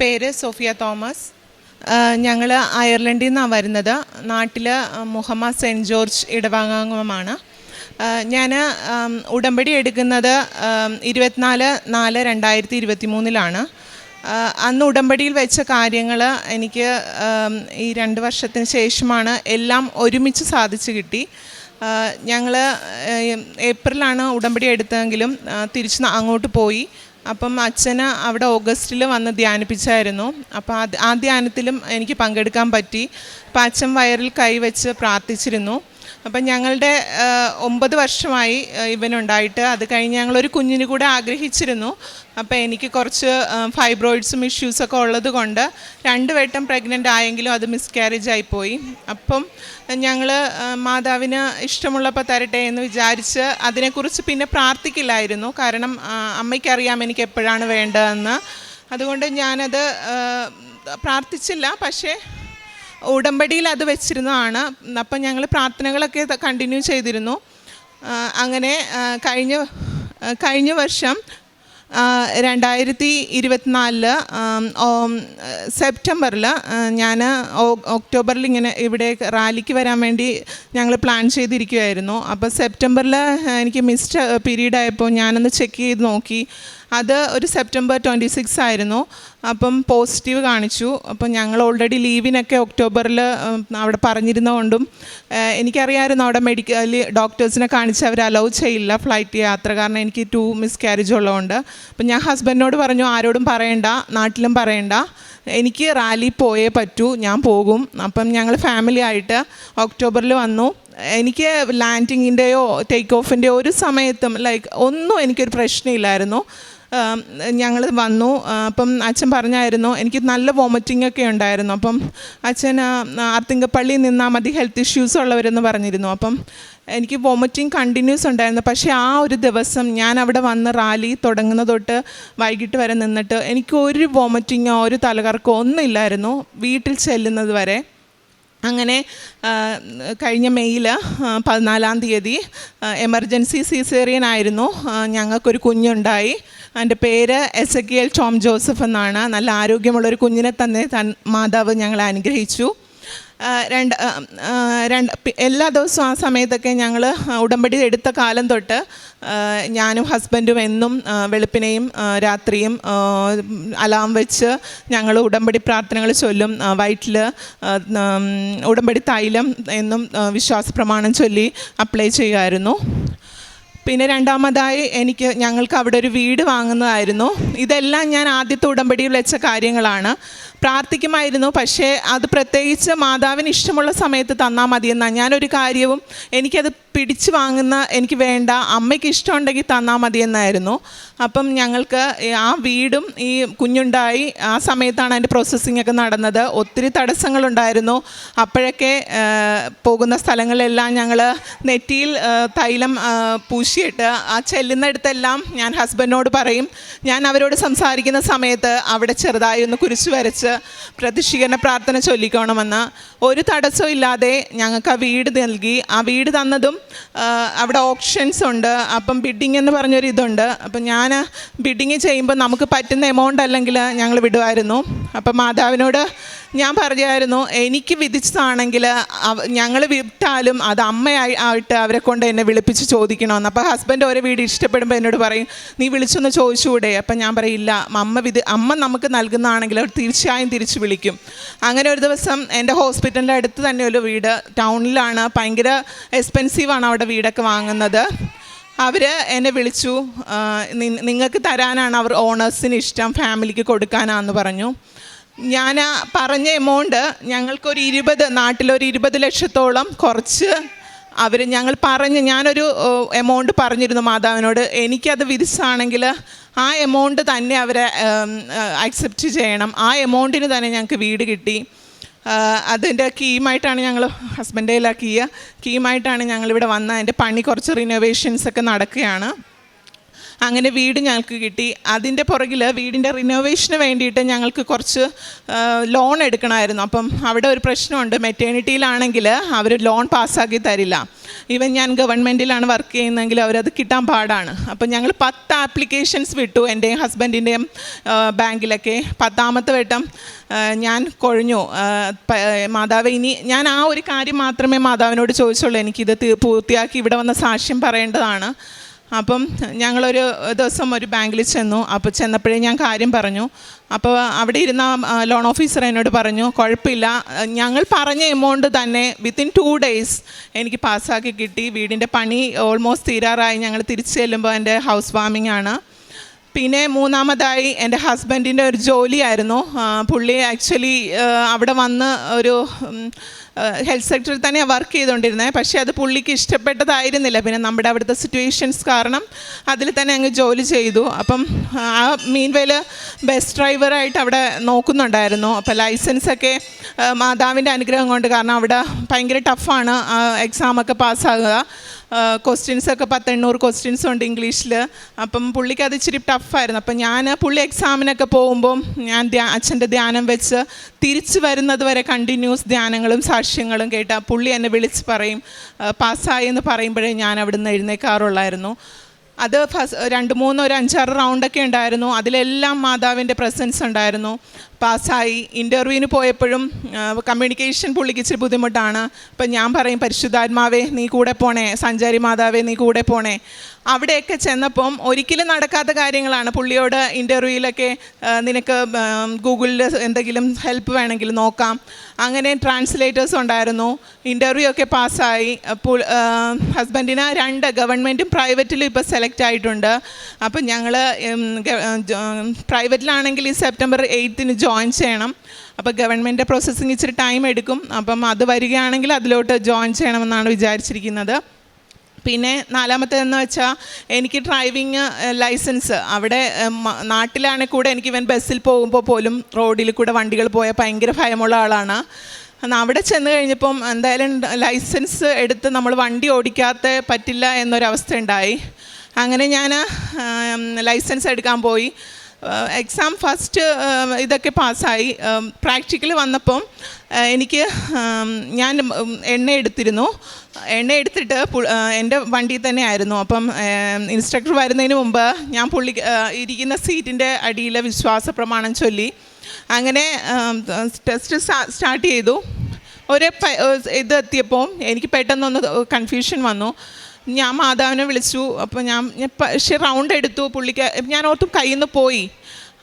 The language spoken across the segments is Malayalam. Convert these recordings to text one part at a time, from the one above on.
പേര് സോഫിയ തോമസ്. ഞങ്ങൾ അയർലൻഡിൽ നിന്നാണ് വരുന്നത്. നാട്ടിൽ മുഹമ്മദ് സെന്റ് ജോർജ് ഇടവാങ്ങാംഗമാണ് ഞാൻ ഉടമ്പടി എടുക്കുന്നത് ഇരുപത്തിനാല് നാല് രണ്ടായിരത്തി ഇരുപത്തി മൂന്നിലാണ് അന്ന് ഉടമ്പടിയിൽ വെച്ച കാര്യങ്ങൾ എനിക്ക് ഈ രണ്ട് വർഷത്തിന് ശേഷമാണ് എല്ലാം ഒരുമിച്ച് സാധിച്ചു കിട്ടി. ഞങ്ങൾ ഏപ്രിലാണ് ഉടമ്പടി എടുത്തതെങ്കിലും തിരിച്ച് അങ്ങോട്ട് പോയി. അപ്പം അച്ഛന് അവിടെ ഓഗസ്റ്റിൽ വന്ന് ധ്യാനിപ്പിച്ചായിരുന്നു. അപ്പോൾ ആ ധ്യാനത്തിലും എനിക്ക് പങ്കെടുക്കാൻ പറ്റി. അപ്പം അച്ഛൻ വയറിൽ കൈവച്ച് പ്രാർത്ഥിച്ചിരുന്നു. അപ്പം ഞങ്ങളുടെ ഒമ്പത് വർഷമായി ഇവനുണ്ടായിട്ട്. അത് കഴിഞ്ഞ് ഞങ്ങളൊരു കുഞ്ഞിന് കൂടെ ആഗ്രഹിച്ചിരുന്നു. അപ്പോൾ എനിക്ക് കുറച്ച് ഫൈബ്രോയിഡ്സും ഇഷ്യൂസൊക്കെ ഉള്ളത് കൊണ്ട് രണ്ട് വട്ടം പ്രഗ്നന്റ് ആയെങ്കിലും അത് മിസ്കാരേജ് ആയിപ്പോയി അപ്പം ഞങ്ങൾ മാതാവിന് ഇഷ്ടമുള്ളപ്പോൾ തരട്ടെ എന്ന് വിചാരിച്ച് അതിനെക്കുറിച്ച് പിന്നെ പ്രാർത്ഥിക്കില്ലായിരുന്നു. കാരണം അമ്മയ്ക്കറിയാം എനിക്ക് എപ്പോഴാണ് വേണ്ടതെന്ന്. അതുകൊണ്ട് ഞാനത് പ്രാർത്ഥിച്ചില്ല. പക്ഷേ ഉടമ്പടിയിൽ അത് വെച്ചിരുന്നതാണ്. അപ്പം ഞങ്ങൾ പ്രാർത്ഥനകളൊക്കെ കണ്ടിന്യൂ ചെയ്തിരുന്നു. അങ്ങനെ കഴിഞ്ഞ കഴിഞ്ഞ വർഷം രണ്ടായിരത്തി ഇരുപത്തിനാലിൽ സെപ്റ്റംബറിൽ ഞാൻ ഒക്ടോബറിൽ ഇങ്ങനെ ഇവിടെ റാലിക്ക് വരാൻ വേണ്ടി ഞങ്ങൾ പ്ലാൻ ചെയ്തിരിക്കുമായിരുന്നു അപ്പോൾ സെപ്റ്റംബറിൽ എനിക്ക് മിസ്ഡ് പീരീഡ് ആയപ്പോൾ ഞാനൊന്ന് ചെക്ക് ചെയ്ത് നോക്കി. അത് ഒരു സെപ്റ്റംബർ ട്വന്റി സിക്സ് ആയിരുന്നു. അപ്പം പോസിറ്റീവ് കാണിച്ചു. അപ്പം ഞങ്ങൾ ഓൾറെഡി ലീവിനൊക്കെ ഒക്ടോബറിൽ അവിടെ പറഞ്ഞിരുന്നതുകൊണ്ടും എനിക്കറിയാമായിരുന്നു അവിടെ മെഡിക്കൽ ഡോക്ടേഴ്സിനെ കാണിച്ച് അവർ അലൗ ചെയ്യില്ല ഫ്ലൈറ്റ് യാത്ര. കാരണം എനിക്ക് ടു മിസ് ക്യാരേജ് ഉള്ളതുകൊണ്ട്. അപ്പം ഞാൻ ഹസ്ബൻഡിനോട് പറഞ്ഞു ആരോടും പറയണ്ട നാട്ടിലും പറയണ്ട. എനിക്ക് റാലി പോയേ പറ്റൂ ഞാൻ പോകും. അപ്പം ഞങ്ങൾ ഫാമിലി ആയിട്ട് ഒക്ടോബറിൽ വന്നു. എനിക്ക് ലാൻഡിങ്ങിന്റെയോ ടേക്ക് ഓഫിന്റെയോ ഒരു സമയത്തും ലൈക്ക് ഒന്നും എനിക്കൊരു പ്രശ്നമില്ലായിരുന്നു. ഞങ്ങൾ വന്നു. അപ്പം അച്ഛൻ പറഞ്ഞായിരുന്നു എനിക്ക് നല്ല വോമിറ്റിംഗ് ഒക്കെ ഉണ്ടായിരുന്നു. അപ്പം അച്ഛൻ ആർത്തിങ്കപ്പള്ളിയിൽ നിന്നാൽ മതി ഹെൽത്ത് ഇഷ്യൂസ് ഉള്ളവരെന്ന് പറഞ്ഞിരുന്നു. അപ്പം എനിക്ക് വോമിറ്റിംഗ് കണ്ടിന്യൂസ് ഉണ്ടായിരുന്നു. പക്ഷേ ആ ഒരു ദിവസം ഞാൻ അവിടെ വന്ന് റാലി തുടങ്ങുന്ന തൊട്ട് വൈകിട്ട് വരെ നിന്നിട്ട് എനിക്ക് ഒരു വോമിറ്റിങ്ങോ ഒരു തലകറക്കോ ഒന്നും ഇല്ലായിരുന്നു. വീട്ടിൽ ചെല്ലുന്നത് വരെ. അങ്ങനെ കഴിഞ്ഞ മെയ്യിൽ പതിനാലാം തീയതി എമർജൻസി സീസേറിയൻ ആയിരുന്നു. ഞങ്ങൾക്കൊരു കുഞ്ഞുണ്ടായി. എന്റെ പേര് S A K L Tom Joseph എന്നാണ്. നല്ല ആരോഗ്യമുള്ളൊരു കുഞ്ഞിനെ തന്നെ തൻ മാതാവ് ഞങ്ങളെ അനുഗ്രഹിച്ചു. രണ്ട് രണ്ട് എല്ലാ ദിവസവും ആ സമയത്തൊക്കെ ഞങ്ങൾ ഉടമ്പടി എടുത്ത കാലം തൊട്ട് ഞാനും ഹസ്ബൻഡും എന്നും വെളുപ്പിനെയും രാത്രിയും അലാം വെച്ച് ഞങ്ങൾ ഉടമ്പടി പ്രാർത്ഥനകൾ ചൊല്ലും വയറ്റിൽ ഉടമ്പടി തൈലം എന്നും വിശ്വാസ പ്രമാണം ചൊല്ലി അപ്ലൈ ചെയ്യുമായിരുന്നു പിന്നെ രണ്ടാമതായി എനിക്ക് ഞങ്ങൾക്ക് അവിടെ ഒരു വീട് വാങ്ങുന്നതായിരുന്നു. ഇതെല്ലാം ഞാൻ ആദ്യത്തെ ഉടമ്പടിയിൽ വെച്ച കാര്യങ്ങളാണ്. പ്രാർത്ഥിക്കുമായിരുന്നു. പക്ഷേ അത് പ്രത്യേകിച്ച് മാതാവിന് ഇഷ്ടമുള്ള സമയത്ത് തന്നാൽ മതിയെന്നാണ് ഞാനൊരു കാര്യവും എനിക്കത് പിടിച്ച് വാങ്ങുന്ന എനിക്ക് വേണ്ട അമ്മയ്ക്ക് ഇഷ്ടമുണ്ടെങ്കിൽ തന്നാൽ മതിയെന്നായിരുന്നു. അപ്പം ഞങ്ങൾക്ക് ആ വീടും ഈ കുഞ്ഞുണ്ടായി ആ സമയത്താണ് അതിന്റെ പ്രോസസ്സിംഗ് ഒക്കെ നടന്നത്. ഒത്തിരി തടസ്സങ്ങളുണ്ടായിരുന്നു. അപ്പോഴൊക്കെ പോകുന്ന സ്ഥലങ്ങളിലെല്ലാം ഞങ്ങൾ നെറ്റിയിൽ തൈലം പൂശിയിട്ട് ആ ചെല്ലുന്നിടത്തെല്ലാം ഞാൻ ഹസ്ബൻഡിനോട് പറയും ഞാൻ അവരോട് സംസാരിക്കുന്ന സമയത്ത് അവിടെ ചെറുതായി ഒന്ന് കുരിശ് വരച്ച് പ്രതിഷ്ഠീകരണ പ്രാർത്ഥന ചൊല്ലിക്കോണമെന്ന് ഒരു തടസ്സവും ഇല്ലാതെ ഞങ്ങൾക്ക് ആ വീട് നൽകി. ആ വീട് തന്നതും അവിടെ ഓപ്ഷൻസ് ഉണ്ട്. അപ്പം ബിഡിങ് എന്ന് പറഞ്ഞൊരു ഇതുണ്ട്. അപ്പം ഞാൻ ബിഡിങ് ചെയ്യുമ്പോൾ നമുക്ക് പറ്റുന്ന എമൗണ്ട് അല്ലെങ്കിൽ ഞങ്ങൾ വിടുമായിരുന്നു. അപ്പം മാതാവിനോട് ഞാൻ പറഞ്ഞായിരുന്നു എനിക്ക് വിധിച്ചതാണെങ്കിൽ ഞങ്ങൾ വിട്ടാലും അത് അമ്മയായി ആയിട്ട് അവരെ കൊണ്ട് എന്നെ വിളിപ്പിച്ച് ചോദിക്കണമെന്ന്. അപ്പോൾ ഹസ്ബൻഡ് ഓരോ വീട് ഇഷ്ടപ്പെടുമ്പോൾ എന്നോട് പറയും നീ വിളിച്ചൊന്ന് ചോദിച്ചുകൂടെ? അപ്പം ഞാൻ പറയില്ല അമ്മ വിധി അമ്മ നമുക്ക് നൽകുന്നതാണെങ്കിൽ അവർ തീർച്ചയായും തിരിച്ച് വിളിക്കും. അങ്ങനെ ഒരു ദിവസം എന്റെ ഹോസ്പിറ്റലിന്റെ അടുത്ത് തന്നെ ഒരു വീട് ടൗണിലാണ് ഭയങ്കര എക്സ്പെൻസീവാണ് അവിടെ വീടൊക്കെ വാങ്ങുന്നത്. അവർ എന്നെ വിളിച്ചു നിങ്ങൾക്ക് തരാനാണ് അവർ ഓണേഴ്സിന് ഇഷ്ടം ഫാമിലിക്ക് കൊടുക്കാനാണെന്ന് പറഞ്ഞു. ഞാൻ പറഞ്ഞ എമൗണ്ട് ഞങ്ങൾക്കൊരു ഇരുപത് നാട്ടിലൊരു ഇരുപത് ലക്ഷത്തോളം കുറച്ച് അവർ ഞങ്ങൾ പറഞ്ഞ് ഞാനൊരു എമൗണ്ട് പറഞ്ഞിരുന്നു മാതാവിനോട്. എനിക്കത് വിധിച്ചാണെങ്കിൽ ആ എമൗണ്ട് തന്നെ അവരെ അക്സെപ്റ്റ് ചെയ്യണം. ആ എമൗണ്ടിന് തന്നെ ഞങ്ങൾക്ക് വീട് കിട്ടി. അതിന്റെ കീമായിട്ടാണ് ഞങ്ങൾ ഹസ്ബൻഡ് കയ്യിലാ കീ കീമായിട്ടാണ് ഞങ്ങളിവിടെ വന്ന അതിന്റെ പണി കുറച്ച് റിനോവേഷൻസ് ഒക്കെ നടക്കുകയാണ്. അങ്ങനെ വീട് ഞങ്ങൾക്ക് കിട്ടി. അതിന്റെ പുറകിൽ വീടിന്റെ റിനോവേഷന് വേണ്ടിയിട്ട് ഞങ്ങൾക്ക് കുറച്ച് ലോൺ എടുക്കണമായിരുന്നു. അപ്പം അവിടെ ഒരു പ്രശ്നമുണ്ട്. മെറ്റേണിറ്റിയിലാണെങ്കിൽ അവർ ലോൺ പാസ്സാക്കി തരില്ല. ഈവൻ ഞാൻ ഗവൺമെന്റിലാണ് വർക്ക് ചെയ്യുന്നതെങ്കിൽ അവരത് കിട്ടാൻ പാടാണ്. അപ്പം ഞങ്ങൾ പത്ത് ആപ്ലിക്കേഷൻസ് വിട്ടു എന്റെയും ഹസ്ബൻഡിന്റെയും ബാങ്കിലൊക്കെ. പത്താമത്തെ വട്ടം ഞാൻ കൊഴിഞ്ഞു. മാതാവ് ഇനി ഞാൻ ആ ഒരു കാര്യം മാത്രമേ മാതാവിനോട് ചോദിച്ചുള്ളൂ. എനിക്കിത് പൂർത്തിയാക്കി ഇവിടെ വന്ന സാക്ഷ്യം പറയേണ്ടതാണ്. അപ്പം ഞങ്ങളൊരു ദിവസം ഒരു ബാങ്കിൽ ചെന്നു. അപ്പോൾ ചെന്നപ്പോഴേ ഞാൻ കാര്യം പറഞ്ഞു. അപ്പോൾ അവിടെ ഇരുന്ന ലോൺ ഓഫീസർ എന്നോട് പറഞ്ഞു കുഴപ്പമില്ല. ഞങ്ങൾ പറഞ്ഞ എമൗണ്ട് തന്നെ വിത്തിൻ ടു ഡേയ്സ് എനിക്ക് പാസ്സാക്കി കിട്ടി. വീടിന്റെ പണി ഓൾമോസ്റ്റ് തീരാറായി. ഞങ്ങൾ തിരിച്ചു ചെല്ലുമ്പോൾ എന്റെ ഹൗസ് വാമിംഗ് ആണ്. പിന്നെ മൂന്നാമതായി എന്റെ ഹസ്ബൻഡിന്റെ ഒരു ജോലിയായിരുന്നു. പുള്ളി ആക്ച്വലി അവിടെ വന്ന് ഒരു ഹെൽത്ത് സെക്ടറിൽ തന്നെ വർക്ക് ചെയ്തുകൊണ്ടിരുന്നത് പക്ഷേ അത് പുള്ളിക്ക് ഇഷ്ടപ്പെട്ടതായിരുന്നില്ല. പിന്നെ നമ്മുടെ അവിടുത്തെ സിറ്റുവേഷൻസ് കാരണം അതിൽ തന്നെ അങ്ങ് ജോലി ചെയ്തു. അപ്പം ആ മീൻ വേൽ ബസ് ഡ്രൈവറായിട്ട് അവിടെ നോക്കുന്നുണ്ടായിരുന്നു. അപ്പോൾ ലൈസൻസൊക്കെ മാതാവിന്റെ അനുഗ്രഹം കൊണ്ട്. കാരണം അവിടെ ഭയങ്കര ടഫാണ് എക്സാമൊക്കെ പാസ്സാകുക. ക്വസ്റ്റ്യൻസ് ഒക്കെ പത്തെണ്ണൂറ് ക്വസ്റ്റ്യൻസ് ഉണ്ട് ഇംഗ്ലീഷിൽ അപ്പം പുള്ളിക്ക് അത് ഇച്ചിരി ടഫായിരുന്നു അപ്പം ഞാൻ പുള്ളി എക്സാമിനൊക്കെ പോകുമ്പോൾ ഞാൻ ധ്യാ അച്ഛന്റെ ധ്യാനം വെച്ച് തിരിച്ചു വരുന്നത് വരെ കണ്ടിന്യൂസ് ധ്യാനങ്ങളും സാക്ഷ്യങ്ങളും കേട്ടാൽ പുള്ളി എന്നെ വിളിച്ച് പറയും പാസ്സായി എന്ന് പറയുമ്പോഴേ ഞാൻ അവിടുന്ന് എഴുന്നേക്കാറുള്ളായിരുന്നു. അത് ഫസ്റ്റ് രണ്ട് മൂന്ന് ഒരു അഞ്ചാറ് റൗണ്ടൊക്കെ ഉണ്ടായിരുന്നു. അതിലെല്ലാം മാതാവിന്റെ പ്രസൻസ് ഉണ്ടായിരുന്നു. പാസ്സായി. ഇന്റർവ്യൂവിന് പോയപ്പോഴും കമ്മ്യൂണിക്കേഷൻ പുള്ളിക്ക് ഇച്ചിരി ബുദ്ധിമുട്ടാണ്. അപ്പം ഞാൻ പറയും പരിശുദ്ധാത്മാവേ നീ കൂടെ പോണേ. സഞ്ചാരി മാതാവേ നീ കൂടെ പോണേ. അവിടെയൊക്കെ ചെന്നപ്പം ഒരിക്കലും നടക്കാത്ത കാര്യങ്ങളാണ്. പുള്ളിയോട് ഇന്റർവ്യൂവിലൊക്കെ നിനക്ക് ഗൂഗിളിൽ എന്തെങ്കിലും ഹെൽപ്പ് വേണമെങ്കിൽ നോക്കാം. അങ്ങനെ ട്രാൻസ്ലേറ്റേഴ്സ് ഉണ്ടായിരുന്നു. ഇന്റർവ്യൂ ഒക്കെ പാസ്സായി. ഹസ്ബൻഡിന് രണ്ട് ഗവൺമെന്റും പ്രൈവറ്റിലും ഇപ്പോൾ സെലക്ട് ആയിട്ടുണ്ട്. അപ്പം ഞങ്ങൾ പ്രൈവറ്റിലാണെങ്കിൽ ഈ സെപ്റ്റംബർ എയ്ത്തിന് ജോയിൻ ചെയ്യണം. അപ്പോൾ ഗവൺമെന്റ് പ്രോസസ്സിങ് ഇച്ചിരി ടൈം എടുക്കും. അപ്പം അത് വരികയാണെങ്കിൽ അതിലോട്ട് ജോയിൻ ചെയ്യണമെന്നാണ് വിചാരിച്ചിരിക്കുന്നത്. പിന്നെ നാലാമത്തേതെന്ന് വെച്ചാൽ എനിക്ക് ഡ്രൈവിങ് ലൈസൻസ് അവിടെ നാട്ടിലാണെങ്കിൽ കൂടെ എനിക്ക് ഇവൻ ബസ്സിൽ പോകുമ്പോൾ പോലും റോഡിൽ കൂടെ വണ്ടികൾ പോയാൽ ഭയങ്കര ഭയമുള്ള ആളാണ്. അവിടെ ചെന്ന് കഴിഞ്ഞപ്പം എന്തായാലും ലൈസൻസ് എടുത്ത് നമ്മൾ വണ്ടി ഓടിക്കാത്ത പറ്റില്ല എന്നൊരവസ്ഥ ഉണ്ടായി അങ്ങനെ ഞാൻ ലൈസൻസ് എടുക്കാൻ പോയി. എക്സാം ഫസ്റ്റ് ഇതൊക്കെ പാസ്സായി. പ്രാക്ടിക്കൽ വന്നപ്പം എനിക്ക് ഞാൻ എണ്ണ എടുത്തിരുന്നു. എണ്ണ എടുത്തിട്ട് എന്റെ വണ്ടിയിൽ തന്നെ ആയിരുന്നു. അപ്പം ഇൻസ്ട്രക്ടർ വരുന്നതിന് മുമ്പ് ഞാൻ പുള്ളി ഇരിക്കുന്ന സീറ്റിന്റെ അടിയിൽ വിശ്വാസ പ്രമാണം ചൊല്ലി. അങ്ങനെ ടെസ്റ്റ് സ്റ്റാർട്ട് ചെയ്തു. ഒരു ഇത് എത്തിയപ്പോൾ എനിക്ക് പെട്ടെന്നൊന്ന് കൺഫ്യൂഷൻ വന്നു. ഞാൻ മാതാവിനെ വിളിച്ചു. അപ്പോൾ ഞാൻ പക്ഷേ റൗണ്ട് എടുത്തു. പുള്ളിക്ക് ഞാൻ ഓർത്തും കയ്യിൽ നിന്ന് പോയി.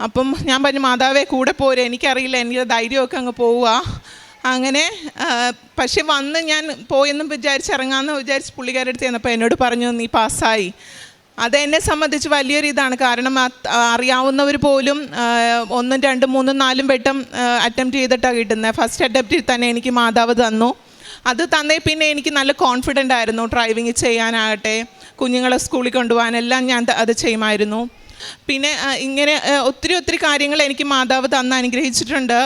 അപ്പം ഞാൻ പറഞ്ഞു മാതാവേ കൂടെ പോരെ. എനിക്കറിയില്ല. എനിക്ക് ധൈര്യമൊക്കെ അങ്ങ് പോവുക. അങ്ങനെ പക്ഷെ വന്ന് ഞാൻ പോയെന്ന് വിചാരിച്ച് ഇറങ്ങാമെന്ന് വിചാരിച്ച് പുള്ളിക്കാരുടെ അടുത്ത് ചെന്നപ്പോൾ എന്നോട് പറഞ്ഞു നീ പാസ്സായി. അത് എന്നെ സംബന്ധിച്ച് വലിയൊരു ഇതാണ്. കാരണം അറിയാവുന്നവർ പോലും ഒന്നും രണ്ടും മൂന്നും നാലും വട്ടം അറ്റംപ്റ്റ് ചെയ്തിട്ടാണ് കിട്ടുന്നത്. ഫസ്റ്റ് അറ്റംപ്റ്റിൽ തന്നെ എനിക്ക് മാതാവ് തന്നു. അത് തന്നേ പിന്നെ എനിക്ക് നല്ല കോൺഫിഡന്റ് ആയിരുന്നു. ഡ്രൈവിങ് ചെയ്യാനാകട്ടെ കുഞ്ഞുങ്ങളെ സ്കൂളിൽ കൊണ്ടുപോകാനെല്ലാം ഞാൻ അത് ചെയ്യുമായിരുന്നു. പിന്നെ ഇങ്ങനെ ഒത്തിരി ഒത്തിരി കാര്യങ്ങൾ എനിക്ക് മാതാവ് തന്ന് അനുഗ്രഹിച്ചിട്ടുണ്ട്.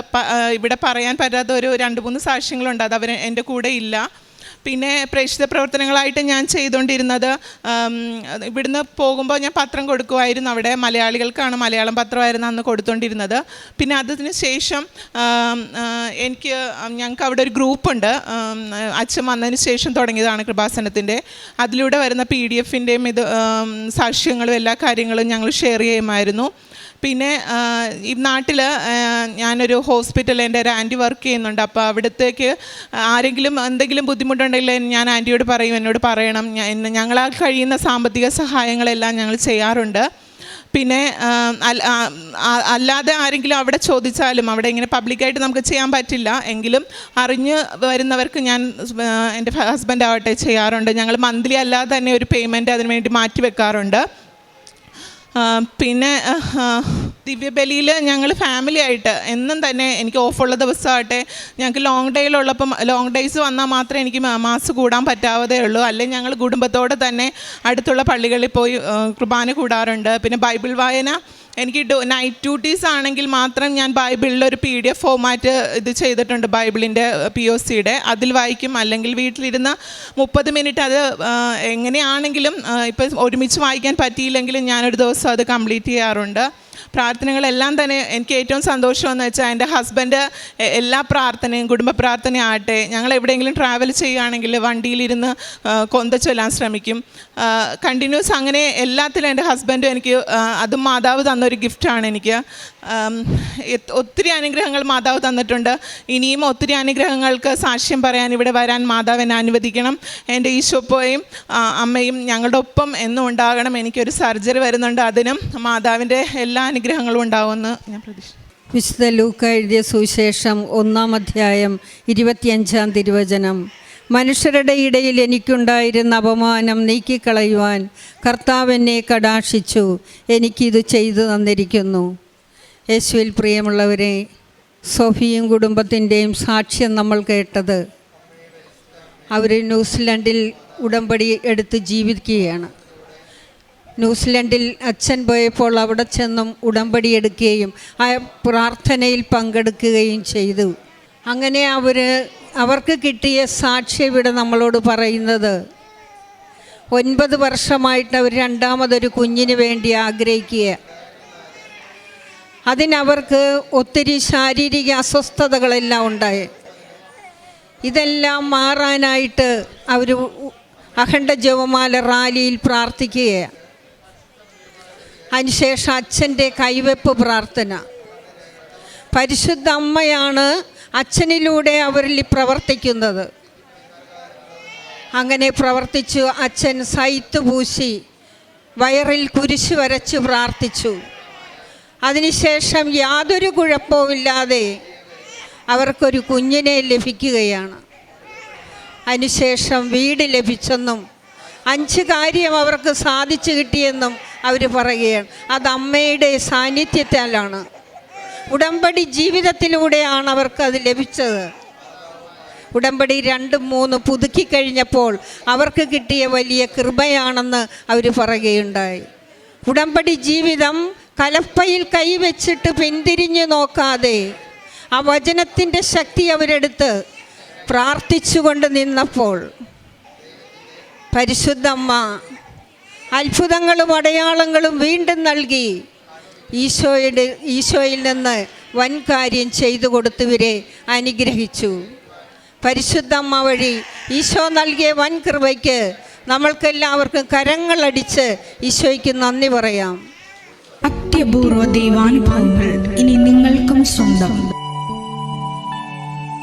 ഇവിടെ പറയാൻ പറ്റാത്ത ഒരു രണ്ട് മൂന്ന് സാക്ഷ്യങ്ങളുണ്ട്. അത് അവർ എന്റെ കൂടെ ഇല്ല. പിന്നെ പ്രേക്ഷിത പ്രവർത്തനങ്ങളായിട്ട് ഞാൻ ചെയ്തുകൊണ്ടിരുന്നത് ഇവിടുന്ന് പോകുമ്പോൾ ഞാൻ പത്രം കൊടുക്കുമായിരുന്നു അവിടെ. മലയാളികൾക്കാണ് മലയാളം പത്രമായിരുന്നു അന്ന് കൊടുത്തുകൊണ്ടിരുന്നത് പിന്നെ അതിന് ശേഷം എനിക്ക് ഞങ്ങൾക്ക് അവിടെ ഒരു ഗ്രൂപ്പുണ്ട്. അച്ഛൻ വന്നതിന് ശേഷം തുടങ്ങിയതാണ് കൃപാസനത്തിന്റെ. അതിലൂടെ വരുന്ന പി ഡി എഫിന്റെയും ഇത് സാക്ഷ്യങ്ങളും എല്ലാ കാര്യങ്ങളും ഞങ്ങൾ ഷെയർ ചെയ്യുമായിരുന്നു. പിന്നെ ഈ നാട്ടിൽ ഞാനൊരു ഹോസ്പിറ്റലിൽ എന്റെ ഒരു ആന്റി വർക്ക് ചെയ്യുന്നുണ്ട്. അപ്പോൾ അവിടത്തേക്ക് ആരെങ്കിലും എന്തെങ്കിലും ബുദ്ധിമുട്ടുണ്ടെങ്കിൽ ഞാൻ ആന്റിയോട് പറയും എന്നോട് പറയണം. ഞങ്ങളാൽ കഴിയുന്ന സാമ്പത്തിക സഹായങ്ങളെല്ലാം ഞങ്ങൾ ചെയ്യാറുണ്ട്. പിന്നെ അല്ലാതെ ആരെങ്കിലും അവിടെ ചോദിച്ചാലും അവിടെ ഇങ്ങനെ പബ്ലിക്കായിട്ട് നമുക്ക് ചെയ്യാൻ പറ്റില്ല. എങ്കിലും അറിഞ്ഞ് വരുന്നവർക്ക് ഞാൻ എന്റെ ഹസ്ബൻഡ് ആവട്ടെ ചെയ്യാറുണ്ട്. ഞങ്ങൾ മന്ത്ലി അല്ലാതെ തന്നെ ഒരു പേയ്മെന്റ് അതിന് വേണ്ടി മാറ്റി വെക്കാറുണ്ട്. പിന്നെ ദിവ്യബലിയിൽ ഞങ്ങൾ ഫാമിലി ആയിട്ട് എന്നും തന്നെ എനിക്ക് ഓഫുള്ള ദിവസമാകട്ടെ ഞങ്ങൾക്ക് ലോങ് ഡേയിലുള്ളപ്പം ലോങ് ഡേയ്സ് വന്നാൽ മാത്രമേ എനിക്ക് മാസ് കൂടാൻ പറ്റാവതേ ഉള്ളൂ. അല്ലെങ്കിൽ ഞങ്ങൾ കുടുംബത്തോടെ തന്നെ അടുത്തുള്ള പള്ളികളിൽ പോയി കുർബാന കൂടാറുണ്ട്. പിന്നെ ബൈബിൾ വായന എനിക്ക് നൈറ്റ് ഡ്യൂട്ടീസ് ആണെങ്കിൽ മാത്രം ഞാൻ ബൈബിളിൽ ഒരു പി ഡി എഫ് ഫോമാറ്റ് ഇത് ചെയ്തിട്ടുണ്ട് ബൈബിളിന്റെ പി ഒ സിയുടെ അതിൽ വായിക്കും. അല്ലെങ്കിൽ വീട്ടിലിരുന്ന് മുപ്പത് മിനിറ്റ് അത് എങ്ങനെയാണെങ്കിലും ഇപ്പം ഒരുമിച്ച് വായിക്കാൻ പറ്റിയില്ലെങ്കിലും ഞാനൊരു ദിവസം അത് കംപ്ലീറ്റ് ചെയ്യാറുണ്ട്. പ്രാർത്ഥനകളെല്ലാം തന്നെ എനിക്ക് ഏറ്റവും സന്തോഷമെന്ന് വെച്ചാൽ എന്റെ ഹസ്ബൻഡ് എല്ലാ പ്രാർത്ഥനയും കുടുംബ പ്രാർത്ഥന ആകട്ടെ ഞങ്ങൾ എവിടെയെങ്കിലും ട്രാവൽ ചെയ്യുകയാണെങ്കിൽ വണ്ടിയിലിരുന്ന് കൊന്ത ചൊല്ലാൻ ശ്രമിക്കും. കണ്ടിന്യൂസ് അങ്ങനെ എല്ലാത്തിലും എന്റെ ഹസ്ബൻഡും എനിക്ക് അതും മാതാവ് തന്നൊരു ഗിഫ്റ്റാണ് എനിക്ക്. ഒത്തിരി അനുഗ്രഹങ്ങൾ മാതാവ് തന്നിട്ടുണ്ട്. ഇനിയും ഒത്തിരി അനുഗ്രഹങ്ങൾക്ക് സാക്ഷ്യം പറയാൻ ഇവിടെ വരാൻ മാതാവ് എന്നെ അനുവദിക്കണം. എന്റെ ഈശോപ്പോയും അമ്മയും ഞങ്ങളുടെ ഒപ്പം എന്നും ഉണ്ടാകണം. എനിക്കൊരു സർജറി വരുന്നുണ്ട്. അതിനും മാതാവിന്റെ എല്ലാ അനുഗ്രഹങ്ങളും ഉണ്ടാവുമെന്ന് ഞാൻ പ്രതീക്ഷിക്കുന്നു. വിശുദ്ധ ലൂക്ക എഴുതിയ സുവിശേഷം ഒന്നാം അധ്യായം ഇരുപത്തിയഞ്ചാം തിരുവചനം. മനുഷ്യരുടെ ഇടയിൽ എനിക്കുണ്ടായിരുന്ന അപമാനം നീക്കിക്കളയുവാൻ കർത്താവ് എന്നെ കടാക്ഷിച്ചു. എനിക്കിത് ചെയ്തു തന്നിരിക്കുന്നു. യേശുവിൽ പ്രിയമുള്ളവരെ സോഫിയും കുടുംബത്തിന്റെയും സാക്ഷ്യം നമ്മൾ കേട്ടത്. അവർ ന്യൂസിലൻഡിൽ ഉടമ്പടി എടുത്ത് ജീവിക്കുകയാണ്. ന്യൂസിലൻഡിൽ അച്ഛൻ പോയപ്പോൾ അവിടെ ചെന്നും ഉടമ്പടി എടുക്കുകയും ആ പ്രാർത്ഥനയിൽ പങ്കെടുക്കുകയും ചെയ്തു. അങ്ങനെ അവർ അവർക്ക് കിട്ടിയ സാക്ഷ്യം ഇവിടെ നമ്മളോട് പറയുന്നത് ഒൻപത് വർഷമായിട്ട് അവർ രണ്ടാമതൊരു കുഞ്ഞിന് വേണ്ടി ആഗ്രഹിക്കുക. അതിനവർക്ക് ഒത്തിരി ശാരീരിക അസ്വസ്ഥതകളെല്ലാം ഉണ്ടായി. ഇതെല്ലാം മാറാനായിട്ട് അവർ അഖണ്ഡ ജവമാല റാലിയിൽ പ്രാർത്ഥിക്കുകയാണ്. അതിനുശേഷം അച്ഛന്റെ കൈവെപ്പ് പ്രാർത്ഥന. പരിശുദ്ധ അമ്മയാണ് അച്ഛനിലൂടെ അവരിൽ പ്രവർത്തിക്കുന്നത്. അങ്ങനെ പ്രവർത്തിച്ചു. അച്ഛൻ സൈത്ത് പൂശി വയറിൽ കുരിശ് വരച്ച് പ്രാർത്ഥിച്ചു. അതിനുശേഷം യാതൊരു കുഴപ്പവുമില്ലാതെ അവർക്കൊരു കുഞ്ഞിനെ ലഭിക്കുകയാണ്. അതിനുശേഷം വീട് ലഭിച്ചെന്നും അഞ്ച് കാര്യം അവർക്ക് സാധിച്ചു കിട്ടിയെന്നും അവർ പറയുകയാണ്. അത് അമ്മയുടെ സാന്നിധ്യത്താലാണ്. ഉടമ്പടി ജീവിതത്തിലൂടെയാണ് അവർക്ക് അത് ലഭിച്ചത്. ഉടമ്പടി രണ്ടും മൂന്ന് പുതുക്കി കഴിഞ്ഞപ്പോൾ അവർക്ക് കിട്ടിയ വലിയ കൃപയാണെന്ന് അവർ പറയുകയുണ്ടായി. ഉടമ്പടി ജീവിതം കലപ്പയിൽ കൈവച്ചിട്ട് പിന്തിരിഞ്ഞു നോക്കാതെ ആ വചനത്തിന്റെ ശക്തി അവരെടുത്ത് പ്രാർത്ഥിച്ചുകൊണ്ട് നിന്നപ്പോൾ പരിശുദ്ധമ്മ അത്ഭുതങ്ങളും അടയാളങ്ങളും വീണ്ടും നൽകി ഈശോയുടെ ഈശോയിൽ നിന്ന് വൻ കാര്യം ചെയ്തു കൊടുത്തവരെ അനുഗ്രഹിച്ചു. പരിശുദ്ധമ്മ വഴി ഈശോ നൽകിയ വൻ കൃപയ്ക്ക് നമ്മൾക്കെല്ലാവർക്കും കരങ്ങളടിച്ച് ഈശോയ്ക്ക് നന്ദി പറയാം. അത്യപൂർവ ദൈവാനുഭവങ്ങൾ ഇനി നിങ്ങൾക്കും സ്വന്തം.